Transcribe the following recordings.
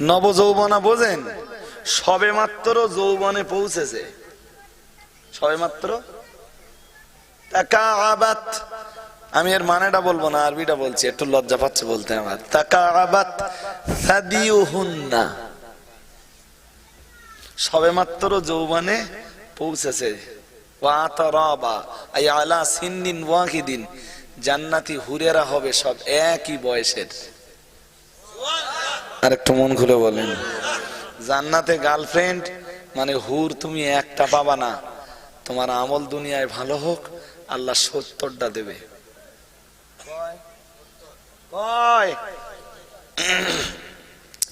নব যৌবনা বোঝেন? সবে মাত্র যৌবনে পৌঁছেছে। সবে মাত্র আমি এর মানেটা বলব না, আরবিটা বলছি, একটু লজ্জা পাচ্ছে বলতে আমার। তাকাআবাত সাদিউহুন্না। সবে মাত্র যৌবনে পৌঁছেছে। আই আলা জান্নাতি হুরেরা হবে সব একই বয়সের। আর একটু মন খুলে বলেন। জান্নাতে গার্লফ্রেন্ড মানে হুর তুমি একটা পাবা না। তোমার আমল দুনিয়ায় ভালো হোক আল্লাহ সত্তরটা দেবে। কয়?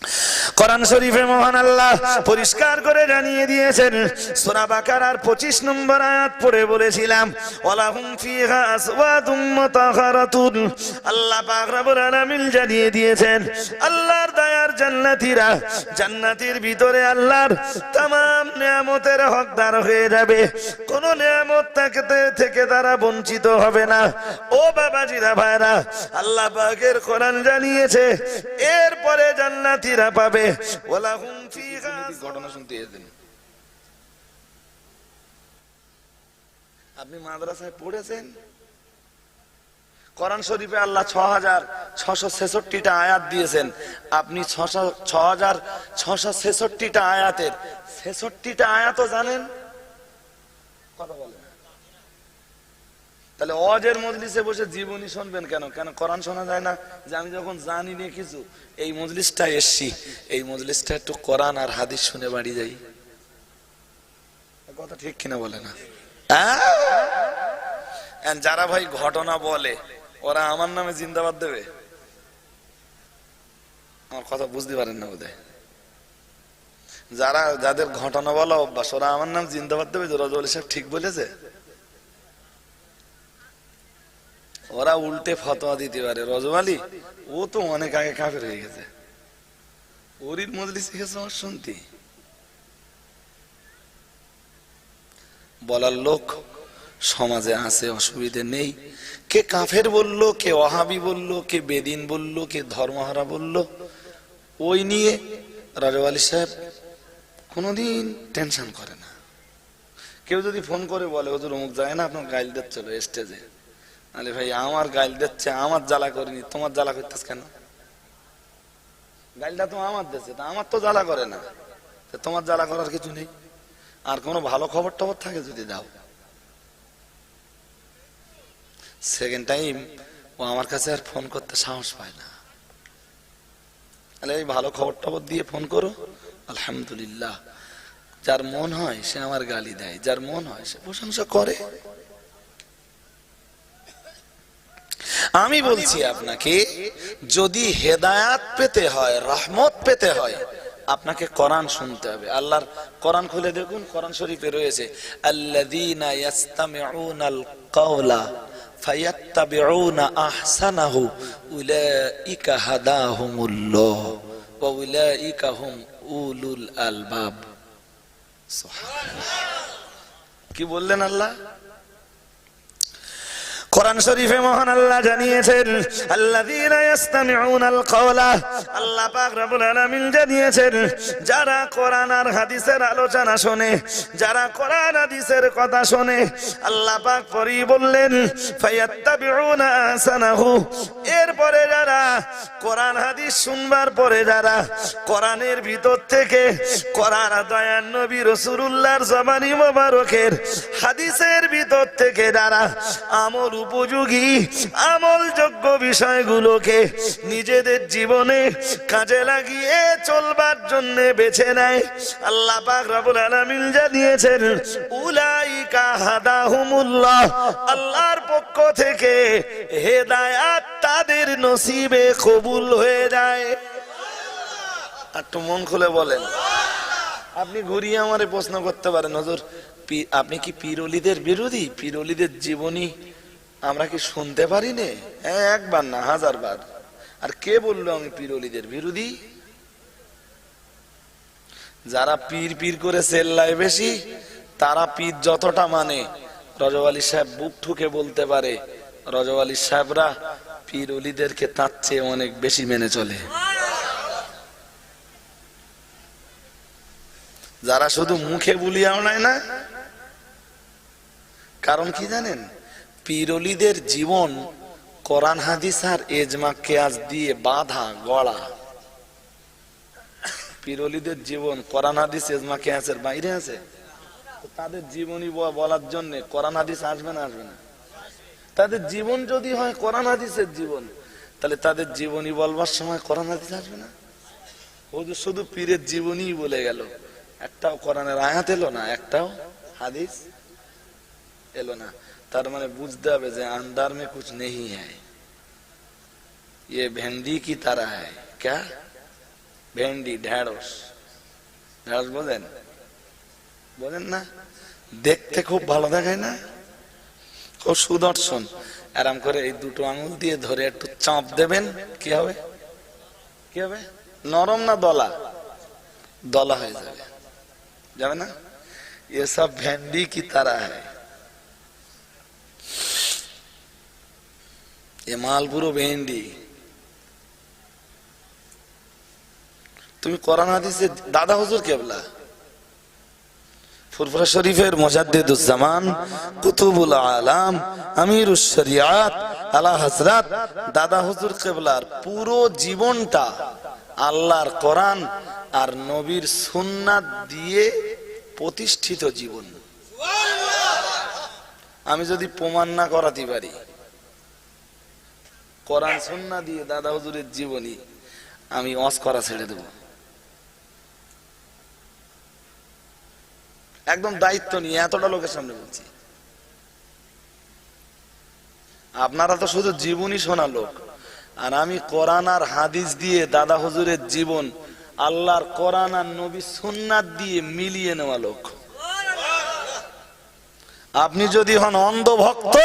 কোরআন শরীফে মহান আল্লাহ পরিষ্কার করে জানিয়ে দিয়েছেন সূরা বাকারার 25 নম্বর আয়াত পড়ে বলেছিলাম ওয়ালাহুম ফিহা আসওয়াতুম মুতাহারাতুন আল্লাহ পাক রব্বুল আলামিন জানিয়ে দিয়েছেন আল্লাহর দয়ার জান্নাতীরা জান্নাতের ভিতরে আল্লাহর तमाम নিয়ামতের হকদার হয়ে যাবে কোন নিয়ামত থাকতে থেকে তারা বঞ্চিত হবে না ও বাবাজিরা ভাইরা আল্লাহ পাকের কোরআন জানিয়েছে এরপরে জান্নাতীরা পাবে ফিহা ঘটনা শুনতে এসেছেন আপনি মাদ্রাসায় পড়েছেন? কোরআন শরীফে আল্লাহ ছ হাজার ছশো ছেষট্টিটা আয়াত দিয়েছেন। আপনি ছশো ছ হাজার ছশো ছেষট্টিটা আয়াতের ছেষট্টিটা আয়াতও জানেন? কথা বলেন। তাহলে অজের মজলিসে বসে জীবনী শুনবেন কেন? কেন কোরআন শোনা যায় না? যে আমি যখন জানি নিয়ে কিছু, এই মজলিসটা এসছি। এই মজলিসটা একটু কোরআন আর হাদিস শুনে বাড়ি যাই। কথা ঠিক কিনা বলে না? যারা ভাই ঘটনা বলে, ওরা আমার নামে জিন্দাবাদ দেবে? আমার কথা বুঝতে পারেন না বোধহয়। যারা, যাদের ঘটনা বলা অভ্যাস, ওরা আমার নাম জিন্দাবাদ দেবে রজল সাহেব ঠিক বলেছে? ওরা উল্টে ফতোয়া দিতে পারে। রজবালি ও তো অনেক আগে কাফের হয়ে গেছে। ওরির মজলিস গেছে আমার শুনতি। বলার লোক, সমাজে আছে, অসুবিধে নেই। কে কাফের বলল, কে ওহাবি বলল, কে বেদিন বলল, কে ধর্মহারা বলল, ওই নিয়ে রাজওয়ালি সাহেব কোনোদিন টেনশন করে না। কেউ যদি ফোন করে বলে ওদের অমুক যায় না, আপনার গাইল দিচ্ছিল স্টেজে আরে ভাই, আমার গাইল দিচ্ছে, আমার জ্বালা করিনি, তোমার জ্বালা করতেছ কেন? গাইলটা তো আমার দিচ্ছে তা আমার তো জ্বালা করে না। তোমার জ্বালা করার কিছু নেই। আর কোনো ভালো খবর টবর থাকে যদি দাও। সেকেন্ড টাইম ও আমার কাছে আর ফোন করতে সাহস পায় না। তাহলে এই ভালো খবর টবর দিয়ে ফোন করো। আলহামদুলিল্লাহ। যার মন হয়, সে আমার গালি দেয়। যার মন হয়, সে প্রশংসা করে। আমি বলছি আপনাকে, যদি হেদায়াত পেতে হয়, রহমত পেতে হয়, আপনাকে কোরআন শুনতে হবে। আল্লাহর কোরআন খুলে দেখুন, কোরআন শরীফে রয়েছে, আল্লাযীনা ইয়াস্তামিউনাল কাওলা ফায়াত্তাবিউনা আহসানাহু, উলাইকা হাদাহুমুল্লাহ ওয়া উলাইকা হুম উলুল আলবাব। সুবহানাল্লাহ। কি বললেন আল্লাহ? কোরআন শরীফে মহান আল্লাহ জানিয়েছেন, আল্লাযীনা ইয়াস্তামিউনাল কাওলা আল্লাহ পাক রব্বুল আলামিন জানিয়েছেন, যারা কোরআন আর হাদিসের আলোচনা শুনে, যারা কোরআন হাদিসের কথা শুনে আল্লাহ পাক পরি বললেন, ফায়াত্তাবিউনা আহসানাহু এরপরে যারা কোরআন হাদিস শুনবার পরে যারা কোরআনের ভিতর থেকে কোরআন দয়ান নবী রাসূলুল্লাহর জবানি মোবারকের হাদিসের ভিতর থেকে যারা আমল উপযোগী, আমলযোগ্য বিষয়গুলোকে নিজেদের জীবনে কাজে লাগিয়ে চলবার জন্য বেছে নেয়। আল্লাহ পাক রব্বুল আলামিন জানিয়েছেন, উলাইকা হাদাহুমুল্লাহ। আল্লাহর পক্ষ থেকে হেদায়াত তাদের নসিবে কবুল হয়ে যায়। একটু মন খুলে বলেন। আপনি ঘুরিয়ে আমারে প্রশ্ন করতে পারেন নজর আপনি কি পিরলিদের বিরোধী? পিরলিদের জীবনী আমরা কি শুনতে পারি নে হ্যাঁ একবার না হাজার বার আর কে বলল আমি পিরলিদের বিরোধী? যারা পীর পীর করে চেল্লায় বেশি, তারা পীর যতটা মানে। রজওয়ালি সাহেব বুক ঠুকে বলতে পারে রজওয়ালি সাহেবরা পীর অলিদেরকে তার চেয়ে অনেক বেশি মেনে চলে। যারা শুধু মুখে বুলিয়াও নাই না, কারণ কি জানেন? পিরলিদের জীবন কোরআন, হাদিস আর এজমা, কেয়াস দিয়ে বাধা, গড়া। পিরলিদের জীবন কোরআন, হাদিস, এজমা, কেয়াসের বাইরে আছে? তাদের জীবনী বলার জন্য কোরআন, হাদিস আসবে না আসবে না? তাদের জীবন যদি হয় কোরআন, হাদিসের জীবন, তাহলে তাদের জীবনী বলবার সময় কোরআন, হাদিস আসবে না? ও যে শুধু পীরের জীবনী বলে গেল। একটাও কোরআনের আয়াত এলো না, একটাও হাদিস এলো না। তার মানে বুঝতে হবে যে अंदर में कुछ नहीं है ये भिंडी की तरह है क्या ভেন্ডি ঢেঁড়স ঢেঁড়স বোঝেন বোঝেন না দেখতে খুব ভালো দেখায় না খুব সুদর্শন আরাম করে এই দুটো আঙুল দিয়ে ধরে একটু চাপ দেবেন কি হবে কি হবে নরম না দলা দলা হয়ে যাবে যাবে না এসব ভেন্ডি কি তারা है এ মাল পুরো ভেন্ডি। তুমি কোরআন হাদিসে দাদা হুজুর কেবলা? ফুরফুরা শরীফের কুতুবুল আলাম আমিরুস শরিয়াত, আলা হযরত দাদা হুজুর কেবলার পুরো জীবনটা আল্লাহর কোরআন আর নবীর সুন্নাত দিয়ে প্রতিষ্ঠিত জীবন। আমি যদি প্রমাণ না করাতে পারি কোরআন সুন্না দিয়ে দাদা হুজুরের জীবনী আমি অস করা ছেড়ে দেব। একদম দায়িত্ব নিয়ে এতটা লোকের সামনে বলছি। আপনারা তো শুধু জীবনই শোনা লোক। আর আমি কোরআন আর হাদিস দিয়ে দাদা হুজুরের জীবন, আল্লাহর কোরআন আর নবী সুন্নাত দিয়ে মিলিয়ে নেওয়া লোক। আপনি যদি হন অন্ধ ভক্ত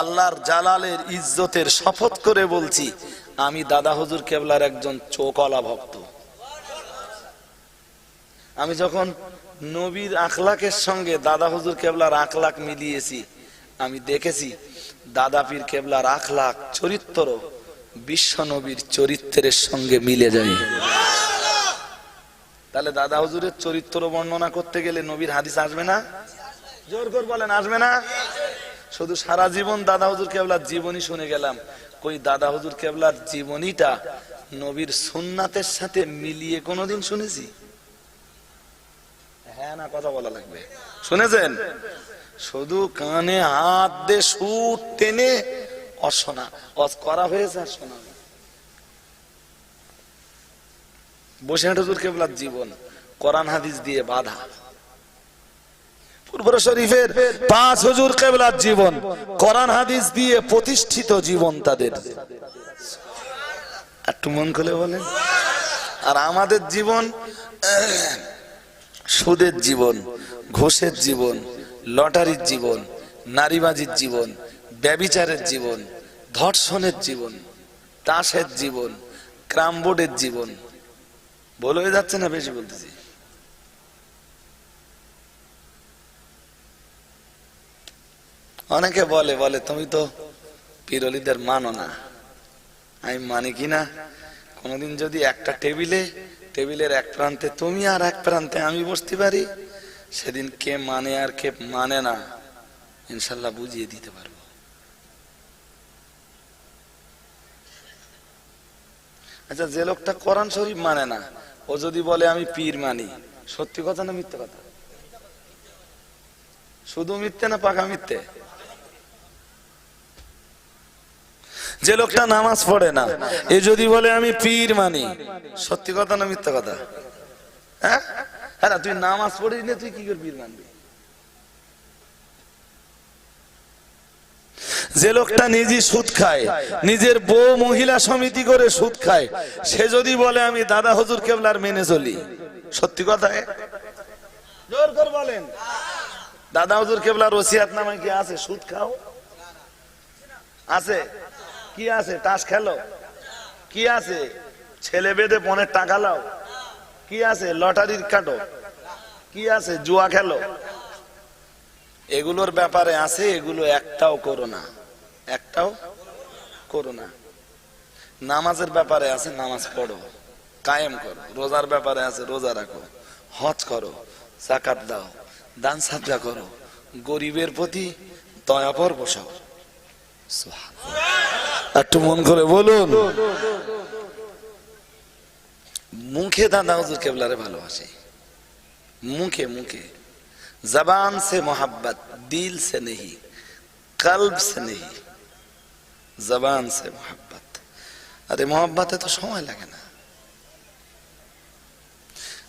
আল্লাহর জালালের ইজ্জতের শপথ করে বলছি, আমি দাদা হজুর কেবলার একজন চোকলা ভক্ত। আমি যখন নবীর আখলাকের সঙ্গে দাদা হুজুর কেবলার আখলাক মিলিয়েছি, আমি দেখেছি দাদা পীর কেবলার আখলাক চরিত্র বিশ্ব নবীর চরিত্রের সঙ্গে মিলে যায়। তাহলে দাদা হজুরের চরিত্র বর্ণনা করতে গেলে নবীর হাদিস আসবে না? জোর করে বলেন, আসবে না? শুধু সারা জীবন দাদা হুজুর কেবলার জীবনী শুনে গেলাম। কই দাদা হুজুর কেবলার জীবনীটা নবীর সুন্নাতের সাথে মিলিয়ে কোনোদিন শুনেছি? হ্যাঁ না, কথা বলা লাগবে। শুনেছেন? শুধু কানে হাত দিয়ে সুর টেনে অশোনা। করা হয়েছে আর শোনা বসে হুজুর কেবলার জীবন, কোরআন হাদিস দিয়ে বাধা। পূর্ব শরীফের পাঁচ হুজুর কেবলার জীবন। কোরআন হাদিস দিয়ে প্রতিষ্ঠিত জীবন তাদের। একটু মন খুলে বলেন। আর আমাদের জীবন, সুদের জীবন, ঘোষের জীবন, লটারির জীবন, নারীবাজির জীবন, ব্যবিচারের জীবন, ধর্ষণের জীবন, তাসের জীবন ক্রামবোর্ডের জীবন। বলে যাচ্ছে না বেশি বলতেছি? অনেকে বলে বলে, তুমি তো পিরলিদের মানো না। আমি মানি কি না? কোনোদিন যদি একটা টেবিলে, টেবিলের এক প্রান্তে তুমি আর এক প্রান্তে আমি বসতে পারি, সেদিন কে মানে আর কে মানে না, ইনশাল্লাহ বুঝিয়ে দিতে পারব। আচ্ছা যে লোকটা কোরআন শরীফ মানে না, ও যদি বলে, আমি পীর মানি, সত্যি কথা না মিথ্যে কথা? শুধু মিথ্যে না পাকা মিথ্যে? যে লোকটা নামাজ পড়ে না এ যদি বলে আমি পীর মানি। সত্যি কথা না মিথ্যা কথা? হ্যাঁ? হ্যাঁ তুই নামাজ পড়িস না তুই কি করে পীর মানবি? যে লোকটা নিজে সুদ খায় নিজের বউ মহিলা সমিতি করে সুদ খায় সে যদি বলে আমি দাদা হুজুর কেবলার মেনে চলি। সত্যি কথা জোর করে বলেন। দাদা হজুর কেবলার ওসিয়াত নামে কি আছে? সুদ খাও? আছে? কি আছে? তাস খেলো। কি আছে? ছেলে বেঁধে পনেরো টাকা লাও। কি আছে? লটারির কাটো। কি আছে? জুয়া খেলো। এগুলোর ব্যাপারে আছে, এগুলো একটাও করো না। একটাও করো না। নামাজের ব্যাপারে আছে, নামাজ পড়ো। কায়েম করো। রোজার ব্যাপারে আছে, রোজা রাখো। হজ করো। জাকাত দাও। দান সাদকা করো। গরিবের প্রতি দয়াপর বসাও। একটু মন করে বলুন। মুখে দাদা হুজুর কেবলারে ভালোবাসে। মুখে মুখে। জবান সে মোহাব্বত, দিল সে নেহি, কলব সে নেহি। জবান সে মোহাব্বত। আরে মোহাব্বতে তো সময় লাগে না।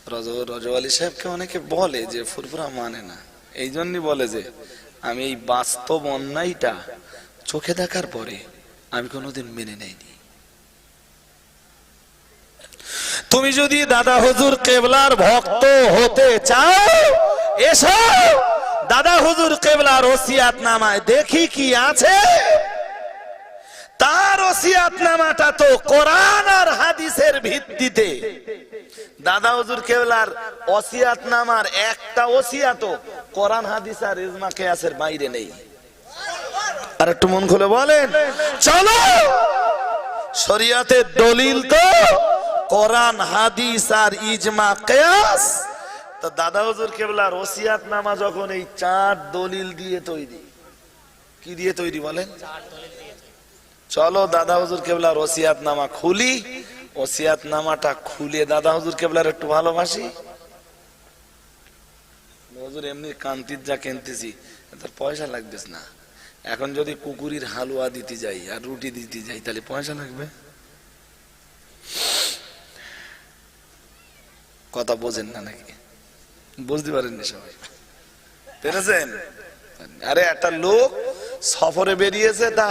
রজ, রজওয়ালি সাহেবকে অনেকে বলে যে, ফুরফুরা মানে না। এই জন্যই বলে যে, আমি এই বাস্তব অন্যায়টা চোখে দেখার পরে আমি কোনোদিন মেনে নেইনি। তুমি যদি দাদা হুজুর কেবলার ভক্ত হতে চাও, এসো, দাদা হুজুর কেবলার ওসিয়াত নামায় দেখি কি আছে। তার ওসিয়াত নামাটা তো কোরআন আর হাদিসের ভিত্তিতে। দাদা হুজুর কেবলার ওসিয়াত নামার একটা ওসিয়াত কোরআন, হাদিস আর ইজমা কেয়াসের বাইরে নেই। আর একটু মন খুলে বলেন, চলো! শরিয়াতের দলিল তো, কোরআন, হাদিস আর ইজমা, কেয়াস। তো দাদা হজুর কেবলা ওসিয়াত নামা যখন এই চার দলিল দিয়ে তৈরি, কি দিয়ে তৈরি বলেন? চলো দাদা হুজুর কেবলা ওসিয়াত নামা খুলি, ওসিয়াত নামাটা খুলে দাদা হুজুর কেবলার একটু ভালোবাসি। হজুর, এমনি কান্তির যা কিনতেছি তার পয়সা লাগবেস না। এখন যদি কুকুরির হালুয়া দিতে যাই আর রুটি দিতে যাই, তাহলে পয়সা লাগবে? কথা বোঝেন না নাকি? বুঝতে পারেননি সবাই। পেরেছেন? আরে একটা লোক সফরে বেরিয়েছে, তা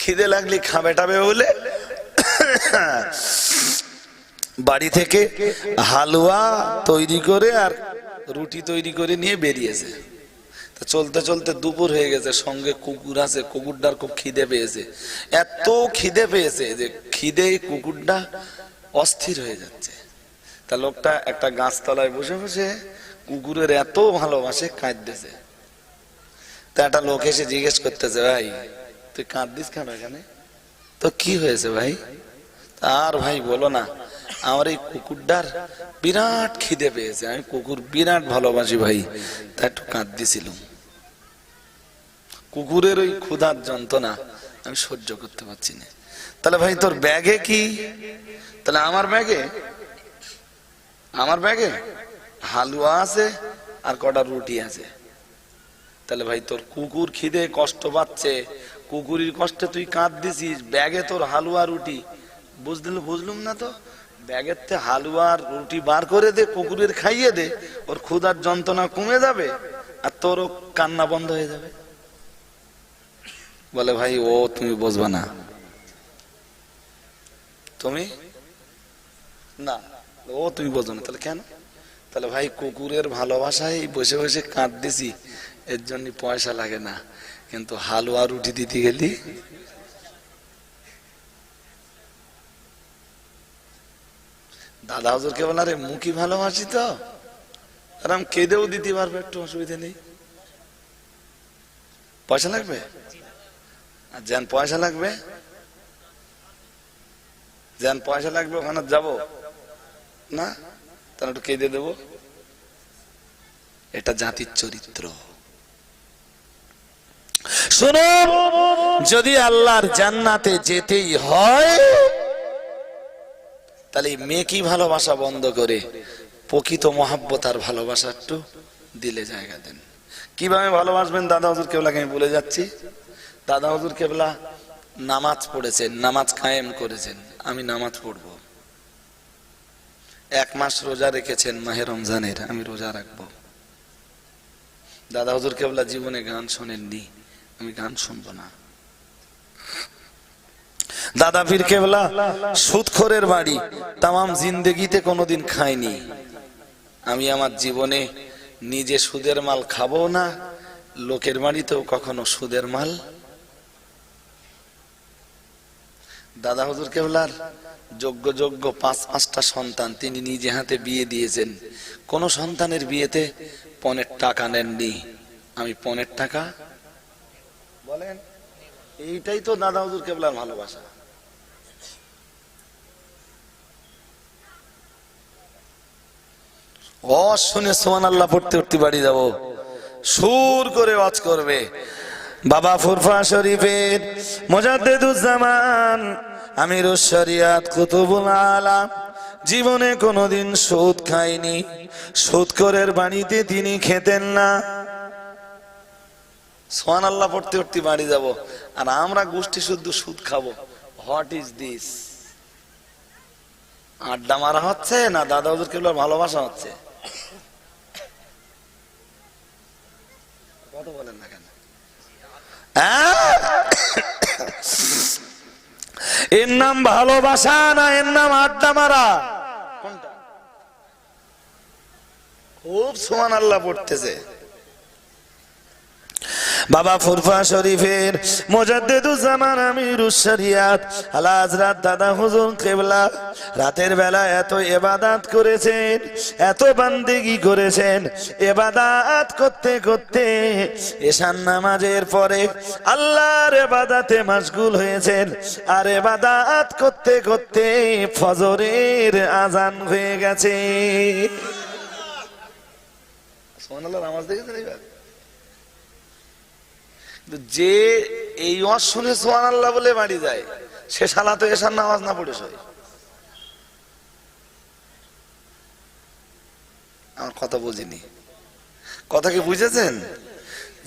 খিদে লাগলে খাবে টাবে বলে বাড়ি থেকে হালুয়া তৈরি করে আর রুটি তৈরি করে নিয়ে বেরিয়েছে। চলতে চলতে দুপুর হয়ে গেছে, সঙ্গে কুকুর আছে, কুকুরটার খুব খিদে পেয়েছে। এত খিদে পেয়েছে যে খিদে কুকুরটা অস্থির হয়ে যাচ্ছে। তা লোকটা একটা গাছতলায় বসে বসে কুকুরের এত ভালোবাসে, কাঁদতেছে। তা একটা লোক এসে জিজ্ঞেস করতেছে, ভাই, তুই কাঁদদিস কেন এখানে? তো কি হয়েছে ভাই? আর ভাই বলো না, আমার এই কুকুরটার বিরাট খিদে পেয়েছে, আমি কুকুর বিরাট ভালোবাসি ভাই, তা একটু কাঁদতেছিলাম। কুকুরের ওই ক্ষুধার যন্ত্রণা আমি সহ্য করতে পারছি না। তাহলে ভাই, তোর ব্যাগে কি? তাহলে আমার ব্যাগে? আমার ব্যাগে? হালুয়া আছে আর কটা রুটি আছে। তাহলে ভাই, তোর কুকুর খিদে কষ্ট পাচ্ছে। কুকুরের কষ্টে তুই কাঁদ দিছিস ব্যাগে তোর হালুয়া, রুটি। বুঝদিল বুঝলুম না তো? ব্যাগের থেকে হালুয়া আর রুটি বার করে দে, কুকুরের খাইয়ে দে, ওর ক্ষুধার যন্ত্রণা কমে যাবে আর তোরও কান্না বন্ধ হয়ে যাবে। বলে, ভাই, ও তুমি বুঝবা না। তুমি? না। ও তুমি বোঝো না। তাহলে কেন? তাহলে, ভাই, কুকুরের ভালোবাসায় বসে বসে কাঁদতেছি। এর জন্য পয়সা লাগে না। কিন্তু হালুয়া রুটি দিতে গেলি? দাদা হুজুর কে বলা রে মুখি ভালোবাসি তো। আর আমি কেঁদেও দিতে পারবে, একটু অসুবিধা নেই। পয়সা লাগবে? আর যেন পয়সা লাগবে? যেন পয়সা লাগবে, ওখানে যাব। না? তাহলে একটু কেঁদে দেবো। এটা জাতির চরিত্র। শুনুন, যদি আল্লাহর জান্নাতে যেতেই হয়, তাহলে মেকি ভালোবাসা বন্ধ করে? প্রকৃত মহাব্বত আর ভালোবাসা একটু দিলে জায়গা দেন। কীভাবে ভালোবাসবেন দাদা হুজুর? কেবলাকে আমি বলে যাচ্ছি। দাদা হুজুর কেবলা, নামাজ পড়েছেন, নামাজ কায়েম করেছেন, আমি নামাজ পড়ব। এক মাস রোজা রেখেছেন মাহে রমজানের, আমি রোজা রাখব। দাদা হুজুর কেবলা, জীবনে গান শোনেননি, আমি গান শুনব না। দাদা পীর কেবলা, সুদখোরের বাড়ি, তামাম জিন্দেগিতে কোনোদিন খাইনি। আমি আমার জীবনে নিজে সুদের মাল খাব না, লোকের বাড়িতেও কখনো সুদের মাল দাদা হুজুর কেবলার যোগ্য যোগ্য পাঁচ, পাঁচটা সন্তান তিনি নিজে হাতে বিয়ে দিয়েছেন। কোন সন্তানের বিয়েতে পনেরো টাকা নেননি। আমি পনেরো টাকা? বলেন, এইটাই তো দাদা হুজুর কেবলার ভালোবাসা। ও শুনে সোমান আল্লাহ পড়তে পড়তে বাড়ি যাব। সুর করে ওয়াজ করবে। বাবা ফুরফা শরীফের মোজাদ্দেদুজ্জামান, আমিরুস শরিয়াত কুতুবুল আলাম। জীবনে কোনোদিন সুদ খায়নি সুদকরের বাড়িতে তিনি খেতেন না। সোহান আল্লাহ পড়তে পড়তে বাড়ি যাব, আর আমরা গোষ্ঠী শুদ্ধ সুদ খাব। হোয়াট ইজ দিস আড্ডা মারা হচ্ছে না দাদা ওদের কেবল ভালোবাসা হচ্ছে? কত বলেন না? এর নাম ভালোবাসা না এর নাম আড্ডা মারা? কোনটা? খুব সমান আল্লাহ পড়তেছে। বাবা ফুরফা শরীফের মোজাদ্দেদুজ্জামান আমিরুস শরিয়াত আলা হযরত দাদা হুজুর কেবলা, রাতের বেলা এত এবাদাত করেছেন, এত বান্দেগি করেছেন, এবাদাত করতে করতে এশান নামাজের পরে আল্লাহর এবাদাতে মাশগুল হয়েছেন, আর এবাদাত করতে করতে ফজরের আজান হয়ে গেছে। সুবহানাল্লাহ, নামাজ দেখেছেন এইবার? যে এই ওয়াজ শুনে সোহান আল্লাহ বলে বাড়ি যায়, সে শালা তো এসার নামাজ না পড়ে আমার কথা বুঝিনি। কথা কি বুঝেছেন?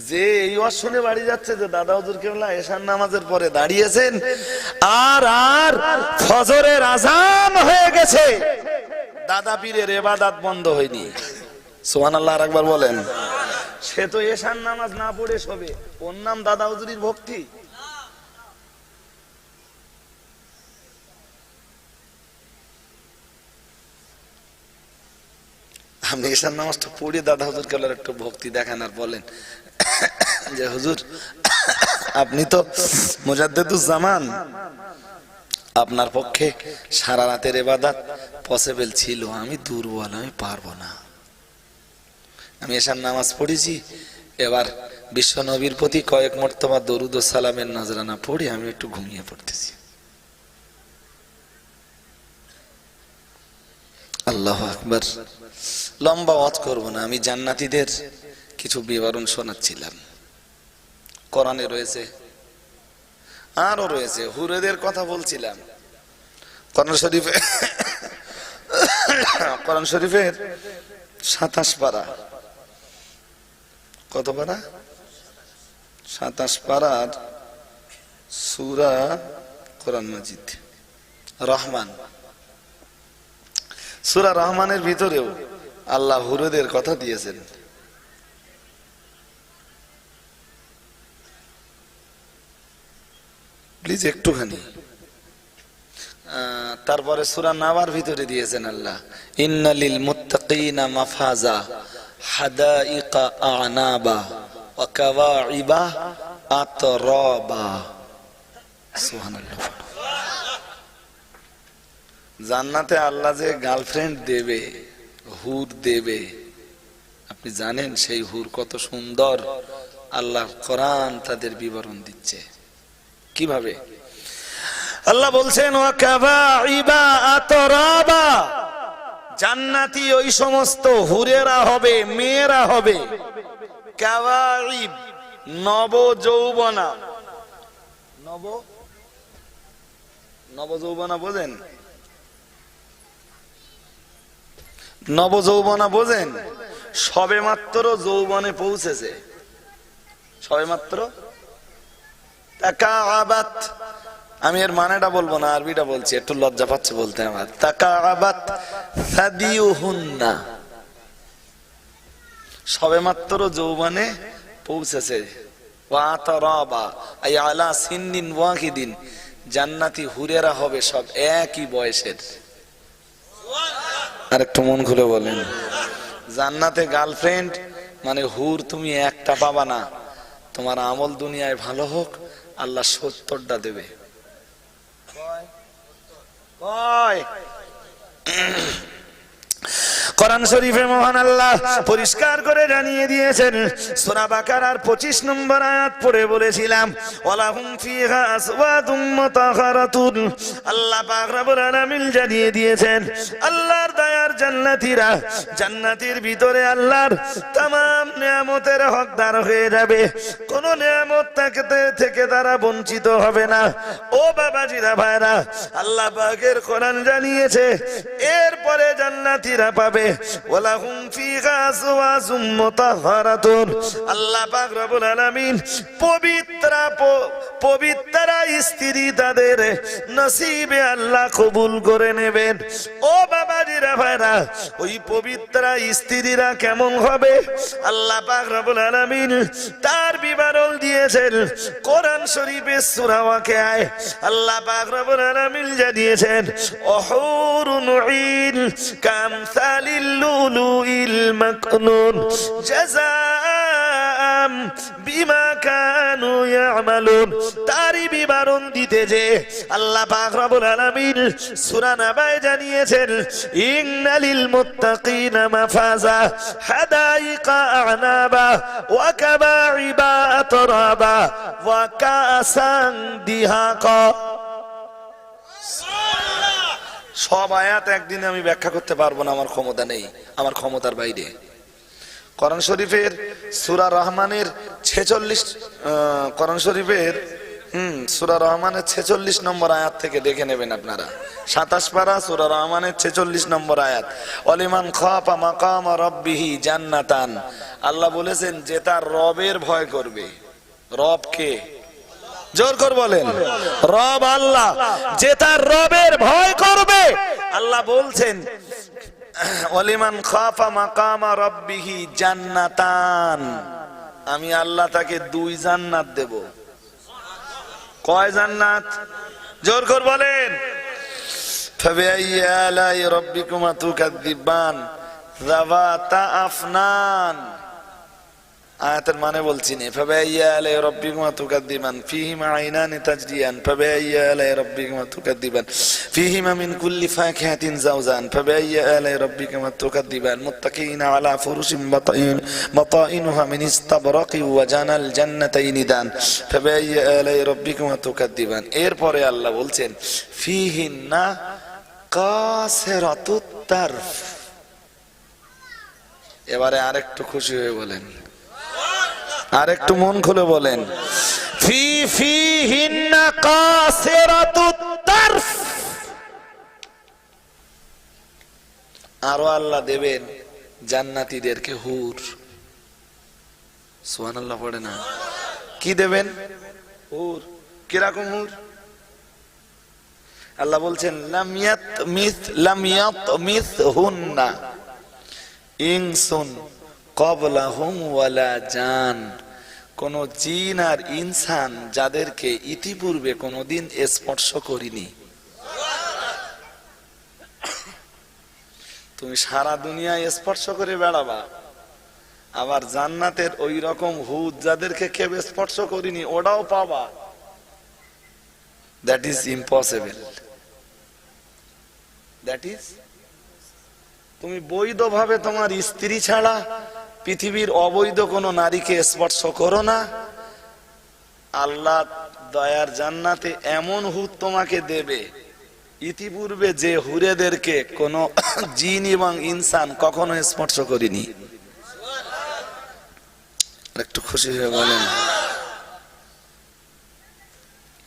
যে এই ওয়াজ শুনে বাড়ি যাচ্ছে, যে দাদা হুজুর কেবলা এসার নামাজের পরে দাঁড়িয়েছেন, আর আর ফজরের আজান হয়ে গেছে। দাদা পীরের এবাদাত বন্ধ হয়নি। সোহান আল্লাহ আর একবার বলেন। সে তো এশার নামাজ না পড়ে সবে ওর নাম দাদা হুজুরির ভক্তি। আপনি এশার নামাজটা পড়ে দাদা হুজুর কেলার একটু ভক্তি দেখান আর বলেন, যে হুজুর, আপনি তো মুজাদ্দেদুজ্জামান আপনার পক্ষে সারা রাতের এবাদাত পসিবল ছিল। আমি দুর্বল আমি পারব না। আমি এসার নামাজ পড়েছি। এবার বিশ্ব নবীর প্রতি কয়েক মর্তবা দরুদ ও সালামের নজরানা পড়ে আমি একটু ঘুমিয়ে পড়তেছি। আল্লাহ আকবার। লম্বা ওয়াজ করব না, আমি জান্নাতীদের কিছু বিবরণ শোনাচ্ছিলাম। কোরআনে রয়েছে আরও রয়েছে, হুরেদের কথা বলছিলাম। কোরআন শরীফে, কোরআন শরীফের সাতাশ পারা। কত পারা সাতাশ পারার সুরা কোরআন মজিদ। রহমান। সুরা রহমানের ভিতরেও আল্লাহ হুরুদের কথা দিয়েছেন। প্লিজ একটুখানি। তারপরে সুরা নাবার ভিতরে দিয়েছেন আল্লাহ, ইন্নালিল মুত্তাকিনা মাফাজা। জান্নাতে আল্লাহ যে গার্লফ্রেন্ড দেবে, হুর দেবে, আপনি জানেন সেই হুর কত সুন্দর। আল্লাহ কোরআন তাদের বিবরণ দিচ্ছে। কীভাবে? আল্লাহ বলছেন, ওয়া কাবাইবা আতরাবা। জান্নাতি ওই সমস্ত হুরেরা হবে, মেয়েরা হবে। কাওয়াইব নব যৌবনা নব? নব যৌবনা বোঝেন? নব যৌবনা বোঝেন? সবে মাত্র যৌবনে পৌঁছেছে। সবে মাত্র তাকাআবাত আমি এর মানেটা বলব না, আরবিটা বলছি, একটু লজ্জা পাচ্ছে বলতে আমার। তাকাআবাত সাদিউহুন্না। সবে মাত্র যৌবনে পৌঁছেছে। আলা সিন্নিন ওয়াহিদিন। জান্নাতি হুরেরা হবে সব একই বয়সের। আর একটু মন খুলে বলেন। জান্নাতে গার্লফ্রেন্ড মানে হুর তুমি একটা পাবা না। তোমার আমল দুনিয়ায় ভালো হোক, আল্লাহ সত্তরটা দেবে। কয় কোরআন শরীফে মহান আল্লাহ পরিষ্কার করে জানিয়ে দিয়েছেন, সূরা বাকারার 25 নম্বর আয়াত পড়ে বলেছিলাম, ওয়ালাহুম ফিহা আসওয়াতুম মুতাহারাতুন আল্লাহ পাক রব্বুল আলামিন জানিয়ে দিয়েছেন, আল্লাহর দয়ার জান্নাতীরা জান্নাতির ভিতরে আল্লাহর তাম নিয়ামতের হকদার হয়ে যাবে। কোন নিয়ামত থাকতে থেকে তারা বঞ্চিত হবে না। ও বাবাজিরা ভাইরা, আল্লাহ পাকের কোরআন জানিয়েছে, এরপরে জান্নাতীরা পাবে। ফিহা মুতাহহারাতুন আল্লাহ পাক রব্বুল আলামিন পবিত্রা পবিত্রা স্ত্রী তাদের নসিবে আল্লাহ কবুল করে নেবেন। ও ভাইরা, ওই পবিত্রা স্ত্রীরা কেমন হবে? আল্লাহ পাক রব্বুল আলামিন তার বিবরণ দিয়েছেন, কোরআন শরীফের সূরা ওয়াকিআয় আল্লাহ পাক রব্বুল আলামিন জানিয়েছেন, অহুরুন ঈন কামসালিল লুলুইল মাকনুন জাযাম বিমা কানু ইয়ামালুন তারই বিবরণ দিতে যে আল্লাহ পাক রব্বুল আলামিন সূরা নাবায় জানিয়েছেন, ইন্নালিল মুত্তাকিনা মাফাজা হাদাইকা আনাবা ওয়া কাবাইবা আতরাবা ওয়া কাসান দিহাকা। সব আয়াত একদিনে আমি ব্যাখ্যা করতে পারব না, আমার ক্ষমতা নেই, আমার ক্ষমতার বাইরে। করণ শরীফের সুরা রহমানের ছেচল্লিশ করণ শরীফের, হুম, সুরা রহমানের ছেচল্লিশ নম্বর আয়াত থেকে দেখে নেবেন আপনারা। সাতাশ পারা সুরা রহমানের ছেচল্লিশ নম্বর আয়াত, অলিমান খাপা মাকাম রব্বিহি জান্নাতান। আল্লাহ বলেছেন, যে তার রবের ভয় করবে। রব কে? জোর কর বলেন রব আল্লাহ যে তার রবের ভয় করবে আল্লাহ বলছেন অলিমান খাফা মাকামা রব্বিহি জান্নাতান আমি আল্লাহ তাকে দুই জান্নাত দেব কয় জান্নাত জোর কর বলেন فبأي آلاء ربكما تكذبان ذواتا أفنان আয়াতের মানে বলছি নে, ফাবাইয়া আলাই রাব্বিকুমা তুকাদ্দিবান ফীহিমা আইনানি তাজরিয়ান, ফাবাইয়া আলাই রাব্বিকুমা তুকাদ্দিবান, ফীহিমা মিন কুল্লি ফাকিহাতিন জাওজান ফাবাইয়া আলাই রাব্বিকুমা তুকাদ্দিবান মুত্তাকিনা আলা ফুরুশিন বাতাইন, বাতাইনুহা মিন ইস্তাবরাকি ওয়া জানাল জান্নাতাইনি দান, ফাবাইয়া আলাই রাব্বিকুমা তুকাদ্দিবান। এরপরে আল্লাহ বলছেন, ফীহিন্না কাসিরাতুত তারফ। এবারে আরেকটু খুশি হয়ে বলেন। আর একটু মন খুলে বলেন। ফি ফি হিন্না কাসিরাতুত তারফ। আরও আল্লাহ দেবেন জান্নাতীদেরকে হুর। সুবহানাল্লাহ পড়ে না। কি দেবেন? হুর। কীরকম হুর? আল্লাহ বলছেন লাম ইয়াত মিস লাম ইয়াত মিস হুন্না ইনসুন। কবলাহুম ওয়ালা জান। কোন জিন আর ইনসান যাদেরকে ইতিপূর্বে কোনোদিন স্পর্শ করিনি। তুমি সারা দুনিয়ায় স্পর্শ করে বেড়াবা। আবার জান্নাতের ওই রকম হুদ যাদেরকে কেউ স্পর্শ করিনি, ওটাও পাবা। That is impossible that is তুমি বৈধভাবে তোমার স্ত্রী ছাড়া পৃথিবীর অবৈধ কোনো নারীকে স্পর্শ করো না। আল্লাহ দয়ার জান্নাতে এমন হুদ তোমাকে দেবে। ইতিপূর্বে যে হুরেদেরকে কোন জিন এবং ইনসান কখনো স্পর্শ করিনি। একটু খুশি হয়ে বলেন।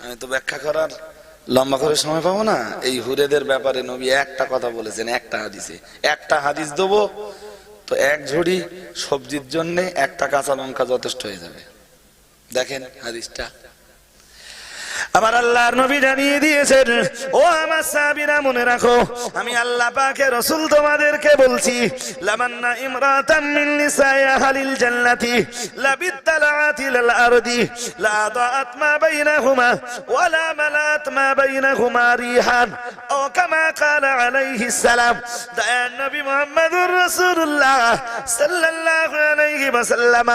আমি তো ব্যাখ্যা করার লম্বা করে সময় পাবো না। এই হুরেদের ব্যাপারে নবী একটা কথা বলেছেন, একটা হাদিসে। একটা হাদিস দেবো তো এক ঝুড়ি সবজির জন্য একটা কাঁচা লঙ্কা যথেষ্ট হয়ে যাবে। দেখেন হাদিসটা। আমার আল্লাহর নবী জানিয়ে দিয়েছেন, ও আমার সাহাবীরা, মনে রাখো, আমি আল্লাহ পাকে রসুল তোমাদেরকে বলছি, লামান্না ইমরাতাম মিন নিসাই আহলিল জান্নাতি লাবিত্তালাআত ইলাল আরদি, লা দাআত মা বাইনাহুমা ওয়ালা মালাত মা বাইনাহুমা রিহান। ও কামা ক্বালা আলাইহিস সালাম দয়ার নবী মুহাম্মদুর রাসূলুল্লাহ সাল্লাল্লাহু আলাইহি ওয়াসাল্লাম।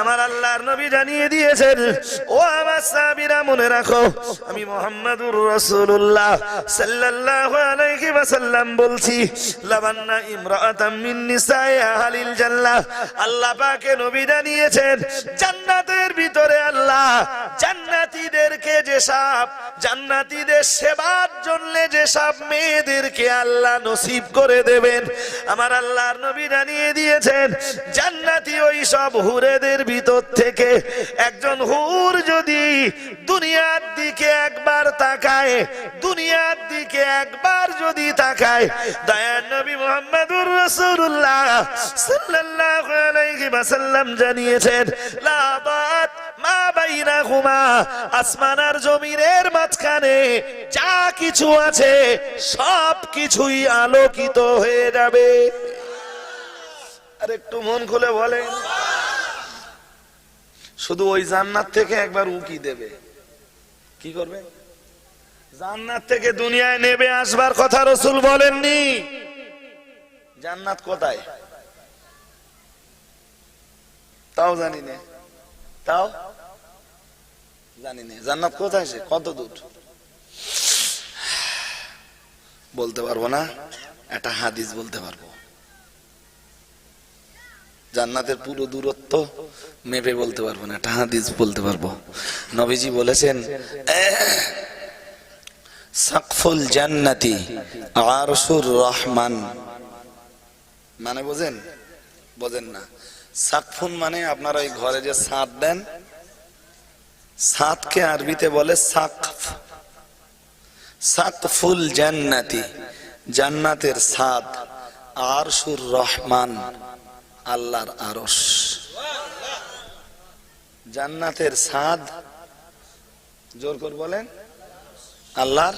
আমার আল্লাহর নবী জানিয়ে দিয়েছেন, ও আমার সাহাবীরা, মনে রাখো আমি মোহাম্মদুর রাসূলুল্লাহ সাল্লাল্লাহু আলাইহি ওয়াসাল্লাম বলছি, লাবান্না ইমরাআতাম মিন নিসাই আহলিল জান্নাহ। আল্লাহ পাকে নবী জানিয়েছেন, জান্নাতের ভিতরে আল্লাহ জান্নাতীদেরকে যে সব জান্নাতীদের সেবার জন্য যে সব মেয়েদেরকে আল্লাহ নসিব করে দেবেন। আমার আল্লাহর নবী জানিয়ে দিয়েছেন, জান্নাতি ওই সব হুরেদের ভিতর থেকে একজন হুর যদি দুনিয়ার দিকে একবার তাকায়, দুনিয়ার দিকে একবার যদি তাকায় দয়ার নবী মোহাম্মদুর রাসূলুল্লাহ সাল্লাল্লাহু আলাইহি ওয়াসাল্লাম জানিয়েছেন, লা বাত মা বাইনাহুমা আসমান আর জমিনের মাঝখানে যা কিছু আছে সব কিছুই আলোকিত হয়ে যাবে। আর একটু মন খুলে বলেন। শুধু ওই জান্নাত থেকে একবার উকি দেবে। কি করবে? জান্নাত থেকে দুনিয়ায় নেবে আসবার কথা রসুল বলেননি। জান্নাত কোথায়? তাও জানি না। তাও জানি না। জান্নাত কোথায় সে? কত দূর? বলতে পারব না। একটা হাদিস বলতে পারব। জান্নাতের পুরো দূরত্ব মেপে বলতে পারব না একটা হাদিস বলতে পারব। নবীজি বলেছেন সাকফুল জান্নাতি আরশুর রহমান। মানে বোঝেন? বোঝেন না। সাকফুন মানে আপনারা ওই ঘরে যে ছাদ দেন ছাদকে আরবিতে বলে সাকফ। সাকফুল জান্নাতি, জান্নাতের ছাদ আরশুর রহমান। আল্লাহর আরশ। জান্নাতের ছাদ জোর করে বলেন, আল্লাহর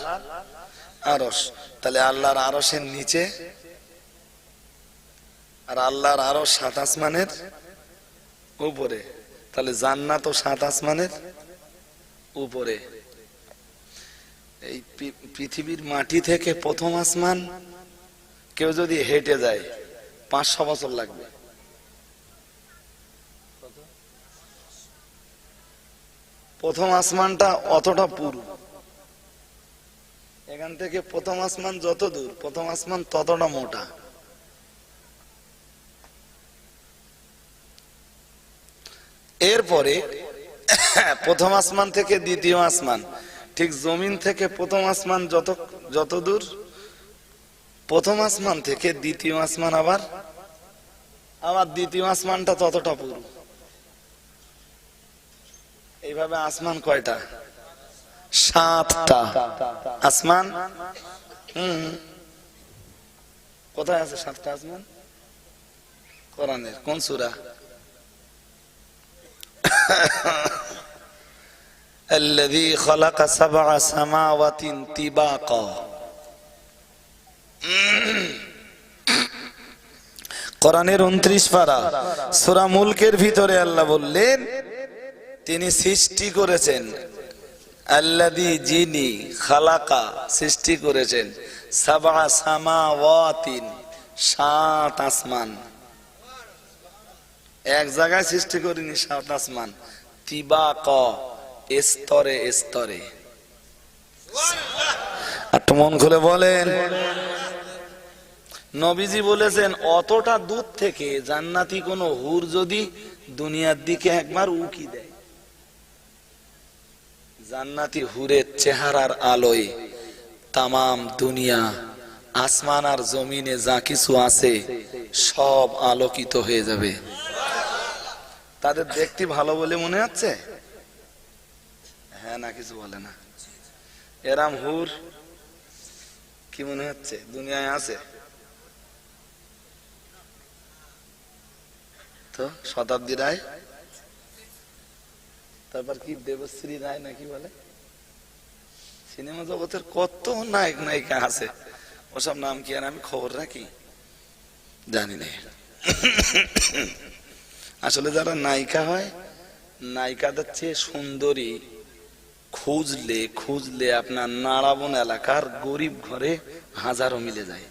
আরশ। তাহলে আল্লাহর আরশের নিচে আর আল্লাহর আরশ সাত আসমানের উপরে। তাহলে জান্নাত ও সাত আসমানের উপরে। এই পৃথিবীর মাটি থেকে প্রথম আসমান কেউ যদি হেঁটে যায়, পাঁচশো বছর লাগবে। প্রথম আসমানটা অতটা পুরু। এখান থেকে প্রথম আসমান যত দূর, প্রথম আসমান ততটা মোটা। এরপরে প্রথম আসমান থেকে দ্বিতীয় আসমান, ঠিক জমিন থেকে প্রথম আসমান যত যত দূর, প্রথম আসমান থেকে দ্বিতীয় আসমান আবার আবার দ্বিতীয় আসমানটা ততটা পুরু। এইভাবে আসমান কয়টা সাতটা আসমান হুম কোথায় আছে সাতটা আসমান কোরআনের কোন সুরা الذي خلق سبع سماوات طباقا কোরআনের উনত্রিশ পারা সুরা মুলকের ভিতরে আল্লাহ বললেন তিনি সৃষ্টি করেছেন। আল্লাদি যিনি খালাকা সৃষ্টি করেছেন। সাবা সামা ওয়াতিন সাত আসমান। এক জায়গায় সৃষ্টি করিনি, সাত আসমান। তিবা ক স্তরে। স্তরে একটু মন খুলে বলেন। নবীজি বলেছেন, অতটা দূর থেকে জান্নাতি কোনো হুর যদি দুনিয়ার দিকে একবার উকি দেয়। জান্নাতি হুরের চেহারার আলোয় তামাম দুনিয়া, আসমান আর জমিনে যা কিছু আছে সব আলোকিত হয়ে যাবে। তাদের দেখতে ভালো বলে মনে হচ্ছে? হ্যাঁ না, কিছু বলে না। এরাম হুর, কি মনে হচ্ছে? দুনিয়ায় আছে? তো শতাব্দী রায়? তারপর কি দেবশ্রী রায় নাকি বলে? সিনেমা জগতের কত নায়ক, নায়িকা আছে। ওসব নাম কি আর আমি খবর রাখি? জানি না। আসলে যারা নায়িকা হয়, নায়িকাদের চেয়ে সুন্দরী খুঁজলে খুঁজলে আপনার নাড়াবন এলাকার গরিব ঘরে হাজারো মিলে যায়।